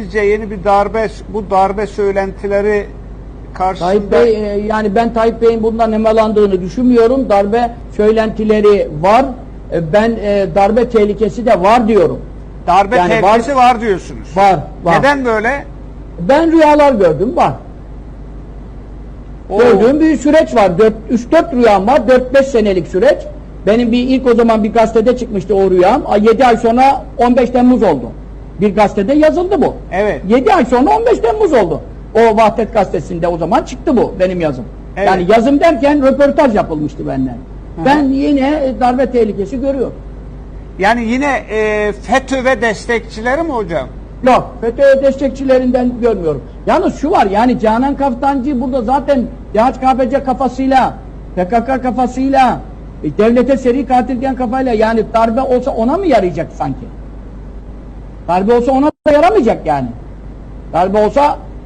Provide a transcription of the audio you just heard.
Sizce yeni bir darbe, bu darbe söylentileri karşısında Tayyip Bey e, yani ben Tayyip Bey'in bundan nemalandığını düşünmüyorum. Darbe söylentileri var. E, ben e, darbe tehlikesi de var diyorum. darbe yani tehlikesi var, diyorsunuz. Var, var. Neden böyle? Ben rüyalar gördüm var. O- Gördüğüm bir süreç var. 3-4 rüyam var. 4-5 senelik süreç. Benim bir ilk o zaman bir gazetede çıkmıştı o rüyam. 7 ay sonra 15 Temmuz oldu. Bir gazetede yazıldı bu. Evet. 7 ay sonra 15 Temmuz oldu. O Vahdet gazetesinde o zaman çıktı bu benim yazım. Evet. Yani yazım derken röportaj yapılmıştı benden. Ben yine darbe tehlikesi görüyorum. Yani yine e, FETÖ ve destekçileri mi hocam? Yok, FETÖ destekçilerinden görmüyorum. Yalnız şu var, yani Canan Kaftancı burada zaten DHKPC kafasıyla, PKK kafasıyla, e, devlete seri katil diyen kafayla yani darbe olsa ona mı yarayacak sanki? Darbe olsa ona da yaramayacak yani. Darbe olsa